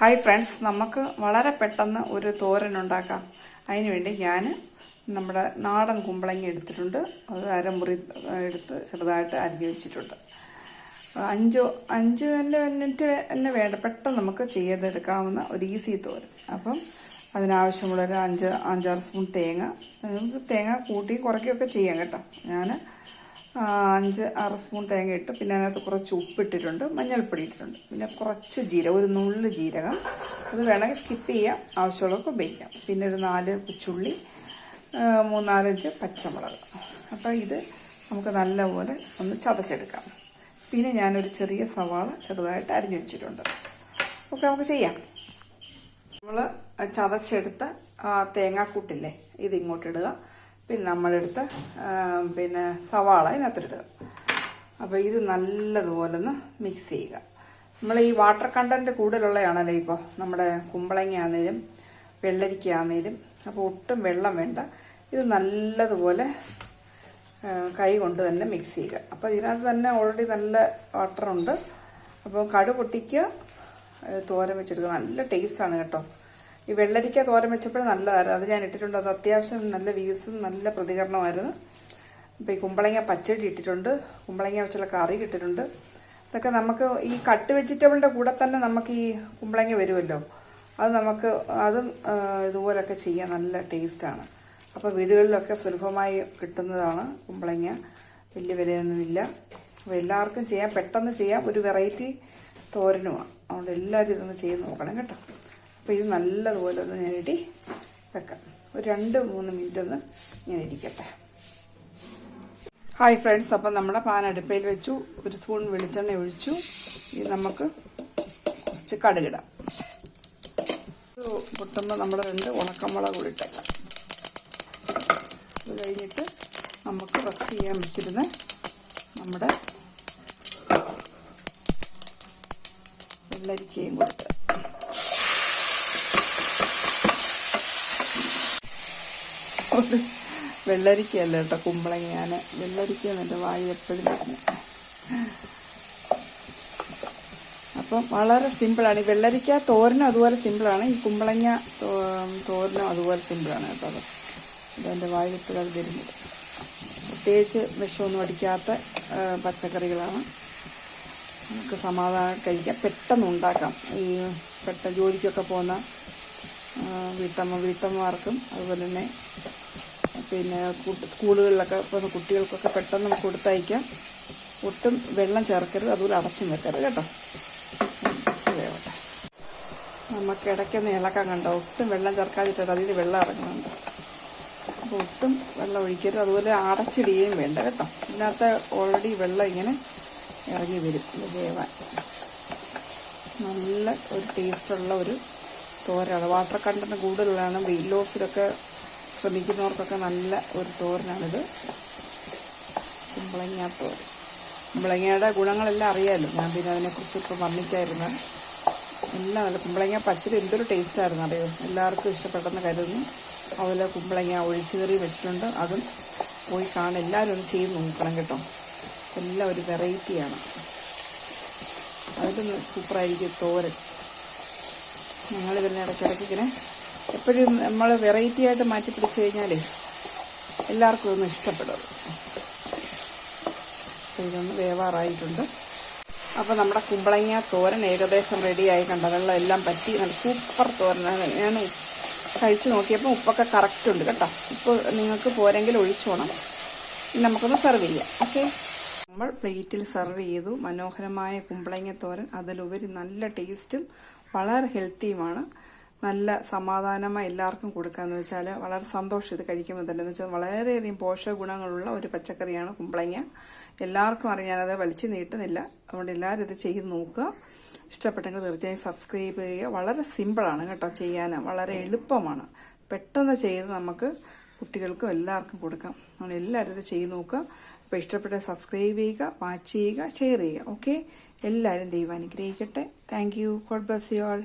Hi friends നമുക്ക് വളരെ പെട്ടെന്ന് ഒരു തോരൻ ഉണ്ടാക്കാം. അതിനുവേണ്ടി ഞാൻ നമ്മുടെ നാടൻ കുമ്പളങ്ങ എടുത്തിട്ടുണ്ട്. അത് അരമുറി എടുത്ത് ചെറുതായിട്ട് അരിഞ്ഞു വെച്ചിട്ടുണ്ട്. അഞ്ചോ അഞ്ച് മിനിറ്റ് തന്നെ വേണ്ട പെട്ടെന്ന് നമുക്ക് ചെയ്തെടുക്കാവുന്ന ഒരു ഈസി തോരൻ. അപ്പം അതിനാവശ്യമുള്ളൊരു അഞ്ച് അഞ്ചാറ് സ്പൂൺ തേങ്ങ. നമുക്ക് തേങ്ങ കൂട്ടി കുറയ്ക്കുകയൊക്കെ ചെയ്യാം കേട്ടോ. ഞാൻ അഞ്ച് ആറ് സ്പൂൺ തേങ്ങ ഇട്ട് പിന്നെ അതിനകത്ത് കുറച്ച് ഉപ്പിട്ടിട്ടുണ്ട് മഞ്ഞൾപ്പൊടി ഇട്ടിട്ടുണ്ട്. പിന്നെ കുറച്ച് ജീരകം ഒരു നുള്ളു ജീരകം. അത് വേണമെങ്കിൽ സ്കിപ്പ് ചെയ്യാം ആവശ്യമുള്ളതൊക്കെ ഉപയോഗിക്കാം. പിന്നെ ഒരു നാല് ചുള്ളി മൂന്നാലഞ്ച് പച്ചമുളക്. അപ്പോൾ ഇത് നമുക്ക് നല്ലപോലെ ഒന്ന് ചതച്ചെടുക്കാം. പിന്നെ ഞാനൊരു ചെറിയ സവാള ചെറുതായിട്ട് അരിഞ്ഞു വെച്ചിട്ടുണ്ട്. ഓക്കെ നമുക്ക് ചെയ്യാം. നമ്മൾ ചതച്ചെടുത്ത തേങ്ങാക്കൂട്ടില്ലേ ഇത് ഇങ്ങോട്ട് ഇടുക പിന്നെ നമ്മളെടുത്ത പിന്നെ സവാള ഇതിനകത്തിടുക അപ്പോൾ ഇത് നല്ലതുപോലെ ഒന്ന് മിക്സ് ചെയ്യുക. നമ്മൾ ഈ വാട്ടർ കണ്ടന്റ് കൂടുതലുള്ളതാണല്ലോ ഇപ്പോൾ നമ്മുടെ കുമ്പളങ്ങ ആണെങ്കിലും വെള്ളരിക്ക ആണെങ്കിലും അപ്പോൾ ഒട്ടും വെള്ളം വേണ്ട. ഇത് നല്ലതുപോലെ കൈ കൊണ്ട് തന്നെ മിക്സ് ചെയ്യുക. അപ്പോൾ ഇതിനകത്ത് തന്നെ ഓൾറെഡി നല്ല വാട്ടറുണ്ട് അപ്പോൾ കടു പൊട്ടിക്കുക തോരൻ വെച്ചെടുക്കുക. നല്ല ടേസ്റ്റാണ് കേട്ടോ. ഈ വെള്ളരിക്ക തോരൻ വെച്ചപ്പോഴും നല്ലതായിരുന്നു. അത് ഞാൻ ഇട്ടിട്ടുണ്ട്. അത് അത്യാവശ്യം നല്ല വ്യൂസും നല്ല പ്രതികരണമായിരുന്നു അപ്പോൾ ഈ കുമ്പളങ്ങ പച്ചടി ഇട്ടിട്ടുണ്ട്. കുമ്പളങ്ങ വെച്ചുള്ള കറി ഇട്ടിട്ടുണ്ട്. ഇതൊക്കെ നമുക്ക് ഈ കട്ട് വെജിറ്റബിളിന്റെ കൂടെ തന്നെ നമുക്ക് ഈ കുമ്പളങ്ങ വരുമല്ലോ. അത് നമുക്ക് അതും ഇതുപോലൊക്കെ ചെയ്യാൻ നല്ല ടേസ്റ്റാണ്. അപ്പോൾ വീടുകളിലൊക്കെ സുലഭമായി കിട്ടുന്നതാണ് കുമ്പളങ്ങ. വലിയ വിലയൊന്നുമില്ല. അപ്പോൾ എല്ലാവർക്കും ചെയ്യാം. പെട്ടെന്ന് ചെയ്യാം. ഒരു വെറൈറ്റി തോരനുമാണ്. അതുകൊണ്ട് എല്ലാവരും ഇതൊന്ന് ചെയ്ത് നോക്കണം കേട്ടോ. അപ്പോൾ ഇത് നല്ലതുപോലെ ഒന്ന് ഞാനിടി വെക്കാം. ഒരു രണ്ട് മൂന്ന് മിനിറ്റ് ഒന്ന് ഇങ്ങനെ ഇരിക്കട്ടെ. ഹായ് ഫ്രണ്ട്സ് അപ്പം നമ്മുടെ പാൻ അടുപ്പയിൽ വെച്ചു ഒരു സ്പൂൺ വെളിച്ചെണ്ണ ഒഴിച്ചു. ഇത് നമുക്ക് കുറച്ച് കടുകിടാം. പൊട്ടുമ്പോൾ നമ്മൾ രണ്ട് ഉണക്കമുളക് കൂടി ഇട്ടേക്കാം അത് കഴിഞ്ഞിട്ട് നമുക്ക് റസ്റ്റ് ചെയ്യാൻ വെച്ചിരുന്ന നമ്മുടെ വെള്ളരിക്കയും കൊടുത്ത് ഒരു വെള്ളരിക്കയല്ല കേട്ടോ കുമ്പളങ്ങ ഞാൻ വെള്ളരിക്ക എന്റെ വായി എപ്പോഴും അപ്പം വളരെ സിമ്പിളാണ്. ഈ വെള്ളരിക്ക തോരനും അതുപോലെ സിമ്പിളാണ്. ഈ കുമ്പളങ്ങ തോരനും അതുപോലെ സിമ്പിളാണ് കേട്ടോ അത്. അതെന്റെ വായിൽ എപ്പോഴും അത് വരുന്നത്. പ്രത്യേകിച്ച് വിഷമൊന്നും അടിക്കാത്ത പച്ചക്കറികളാണ്. നമുക്ക് സമാധാനം കഴിക്കാം. പെട്ടെന്ന് ഉണ്ടാക്കാം. ഈ പെട്ടെന്ന് ജോലിക്കൊക്കെ പോകുന്ന വീട്ടമ്മ വീട്ടമ്മമാർക്കും അതുപോലെ തന്നെ പിന്നെ സ്കൂളുകളിലൊക്കെ പോകുന്ന കുട്ടികൾക്കൊക്കെ പെട്ടെന്ന് നമുക്ക് കൊടുത്തയക്കാം. ഒട്ടും വെള്ളം ചേർക്കരുത്. അതുപോലെ അടച്ചും വെക്കരുത് കേട്ടോ. വേവട്ടെ നമുക്ക് ഇടയ്ക്കൊന്ന് ഇളക്കാൻ കണ്ടോ? ഒട്ടും വെള്ളം ചേർക്കാതിട്ട് അതിൽ വെള്ളം ഇറങ്ങുന്നുണ്ട്. അപ്പോൾ ഒട്ടും വെള്ളം ഒഴിക്കരുത്. അതുപോലെ അടച്ചിടുകയും വേണ്ട കേട്ടോ. ഇതിനകത്ത് ഓൾറെഡി വെള്ളം ഇങ്ങനെ ഇറങ്ങി വരും. വേവാൻ നല്ല ഒരു ടേസ്റ്റുള്ള ഒരു തോരനാണ് വാട്ടർ കണ്ടന്റ് കൂടുതലുള്ളതാണ് വെയിറ്റ് ലോസിലൊക്കെ ശ്രമിക്കുന്നവർക്കൊക്കെ നല്ല ഒരു തോരനാണിത്. കുമ്പളങ്ങ തോരൻ. കുമ്പളങ്ങയുടെ ഗുണങ്ങളെല്ലാം അറിയാമല്ലോ ഞാൻ പിന്നെ അതിനെക്കുറിച്ച് ഇപ്പോൾ വർണിക്കായിരുന്നു. എല്ലാം നല്ല കുമ്പളങ്ങ പച്ചടി എന്തൊരു ടേസ്റ്റായിരുന്നു അറിയോ? എല്ലാവർക്കും ഇഷ്ടപ്പെട്ടെന്ന് കരുതുന്നു. അതുപോലെ കുമ്പളങ്ങ ഒഴിച്ചുകറി വെച്ചിട്ടുണ്ട്. അതും പോയി കാണാൻ എല്ലാവരും ഒന്ന് ചെയ്ത് നോക്കണം കേട്ടോ. എല്ലാം ഒരു വെറൈറ്റിയാണ് അതിലൊന്ന് സൂപ്പറായിരിക്കും തോരൻ. ഞങ്ങൾ ഇതിനെ ഇടയ്ക്കിടയ്ക്ക് ഇങ്ങനെ എപ്പോഴും നമ്മൾ വെറൈറ്റി ആയിട്ട് മാറ്റി പിടിച്ചു കഴിഞ്ഞാലേ എല്ലാവർക്കും ഒന്ന് ഇഷ്ടപ്പെടും. ഇതൊന്ന് വേവാറായിട്ടുണ്ട്. അപ്പോൾ നമ്മുടെ കുമ്പളങ്ങ തോരൻ ഏകദേശം റെഡിയായി കണ്ട? വെള്ളം എല്ലാം പറ്റി. നല്ല സൂപ്പർ തോരനാണ് ഞാൻ കഴിച്ചു നോക്കിയപ്പോൾ ഉപ്പൊക്കെ കറക്റ്റ് ഉണ്ട് കേട്ടോ. ഉപ്പ് നിങ്ങൾക്ക് പോരെങ്കിൽ ഒഴിച്ചോണം നമുക്കൊന്ന് സെർവ് ചെയ്യാം. ഓക്കെ നമ്മൾ പ്ലേറ്റിൽ സെർവ് ചെയ്തു. മനോഹരമായ കുമ്പളങ്ങ തോരൻ. അതിലുപരി നല്ല ടേസ്റ്റും വളരെ ഹെൽത്തിയുമാണ് നല്ല സമാധാനമായി എല്ലാവർക്കും കൊടുക്കാന്ന് വെച്ചാൽ വളരെ സന്തോഷം ഇത് കഴിക്കുമ്പോൾ തന്നെ. എന്ന് വെച്ചാൽ വളരെയധികം പോഷക ഗുണങ്ങളുള്ള ഒരു പച്ചക്കറിയാണ് കുമ്പളങ്ങ. എല്ലാവർക്കും അറിയാനത് വലിച്ചു നീട്ടുന്നില്ല. അതുകൊണ്ട് എല്ലാവരും ഇത് ചെയ്ത് നോക്കുക. ഇഷ്ടപ്പെട്ടെങ്കിൽ തീർച്ചയായും സബ്സ്ക്രൈബ് ചെയ്യുക. വളരെ സിമ്പിളാണ് കേട്ടോ ചെയ്യാൻ. വളരെ എളുപ്പമാണ്. പെട്ടെന്ന് ചെയ്ത് നമുക്ക് കുട്ടികൾക്കും എല്ലാവർക്കും കൊടുക്കാം. നമ്മൾ എല്ലാവരും ഇത് ചെയ്ത് നോക്കുക. അപ്പോൾ ഇഷ്ടപ്പെട്ട സബ്സ്ക്രൈബ് ചെയ്യുക വാച്ച് ചെയ്യുക ഷെയർ ചെയ്യുക. ഓക്കെ എല്ലാവരും ദൈവം അനുഗ്രഹിക്കട്ടെ. Thank you God bless you all